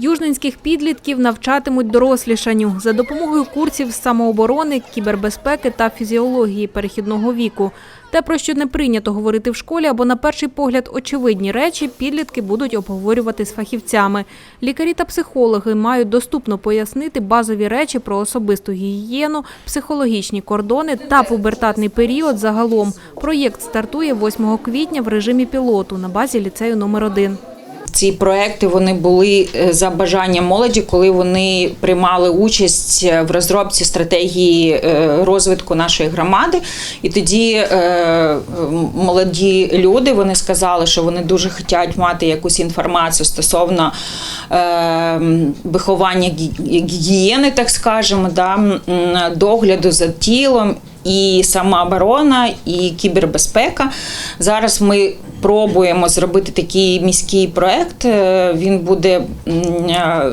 Южненських підлітків навчатимуть дорослішанню за допомогою курсів з самооборони, кібербезпеки та фізіології перехідного віку. Те, про що не прийнято говорити в школі, або на перший погляд очевидні речі, підлітки будуть обговорювати з фахівцями. Лікарі та психологи мають доступно пояснити базові речі про особисту гігієну, психологічні кордони та пубертатний період загалом. Проєкт стартує 8 квітня в режимі пілоту на базі ліцею номер 1 Ці проекти вони були е, за бажанням молоді, коли вони приймали участь е, в розробці стратегії е, розвитку нашої громади. І тоді молоді люди вони сказали, що вони дуже хочуть мати якусь інформацію стосовно виховання гігієни, так скажемо, да, догляду за тілом. І самооборона, і кібербезпека. Зараз ми пробуємо зробити такий міський проект. Е, Він буде е,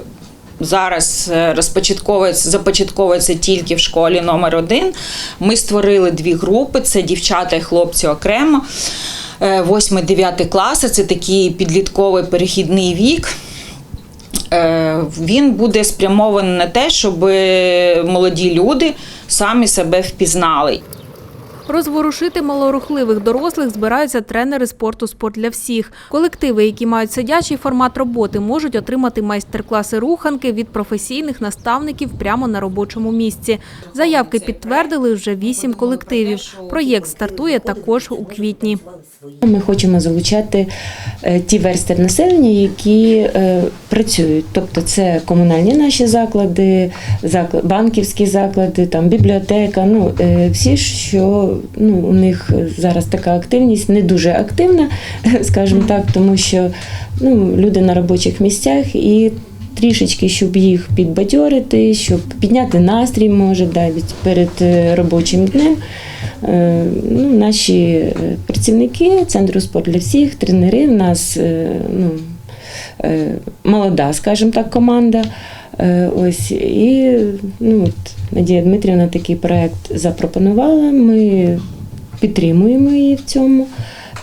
зараз е, розпочатковується, започатковується тільки в школі номер один. Ми створили дві групи: це дівчата і хлопці окремо. 8-9 класи це такий підлітковий перехідний вік. Він буде спрямований на те, щоб молоді люди самі себе впізнали. Розворушити малорухливих дорослих збираються тренери спорту «Спорт для всіх». Колективи, які мають сидячий формат роботи, можуть отримати майстер-класи руханки від професійних наставників прямо на робочому місці. Заявки підтвердили вже вісім колективів. Проєкт стартує також у квітні. Ми хочемо залучати е, ті верстви населення, які е, працюють. Тобто це комунальні наші заклади, заклад, банківські заклади, там бібліотека. Ну е, всі, що ну, у них зараз така активність не дуже активна, скажімо так, тому що ну, люди на робочих місцях і. Трішечки, щоб їх підбадьорити, щоб підняти настрій, може, да, від- перед е, робочим днем. Е, Ну, наші е, працівники Центру спорт для всіх, тренери в нас ну, молода, скажімо так, команда. Е, Ось і ну, от, Надія Дмитрівна такий проект запропонувала. Ми підтримуємо її в цьому.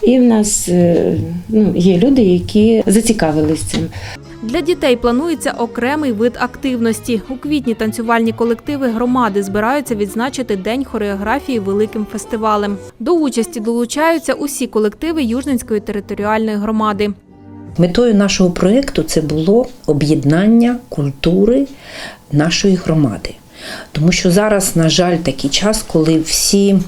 І в нас е, ну, є люди, які зацікавились цим. Для дітей планується окремий вид активності. У квітні танцювальні колективи громади збираються відзначити День хореографії великим фестивалем. До участі долучаються усі колективи Южненської територіальної громади. Метою нашого проєкту це було об'єднання культури нашої громади. Тому що зараз, на жаль, такий час, коли всі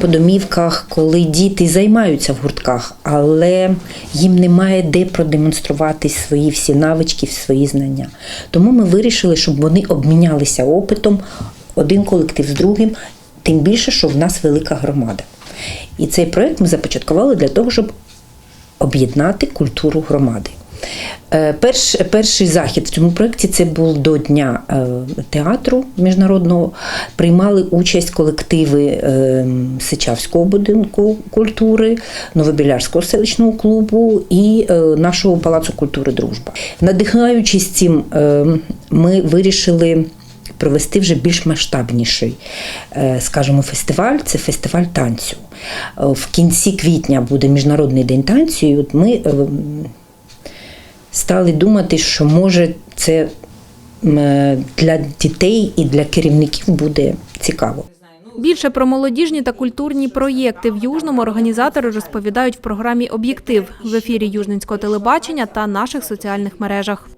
по домівках, коли діти займаються в гуртках, але їм немає де продемонструвати свої всі навички, свої знання. Тому ми вирішили, щоб вони обмінялися опитом один колектив з другим, тим більше, що в нас велика громада. І цей проєкт ми започаткували для того, щоб об'єднати культуру громади. Е, Перш, перший захід в цьому проєкті це був до Дня е, театру міжнародного. Приймали участь колективи е, Сичавського будинку культури, Новобілярського селищного клубу і нашого палацу культури Дружба. Надихаючись цим, ми вирішили провести вже більш масштабніший, скажімо, фестиваль. Це фестиваль танцю. Е, В кінці квітня буде Міжнародний день танцю. І от ми е, стали думати, що може це е, для дітей і для керівників буде цікаво. Більше про молодіжні та культурні проєкти в Южному організатори розповідають в програмі Об'єктив в ефірі Южненського телебачення та наших соціальних мережах.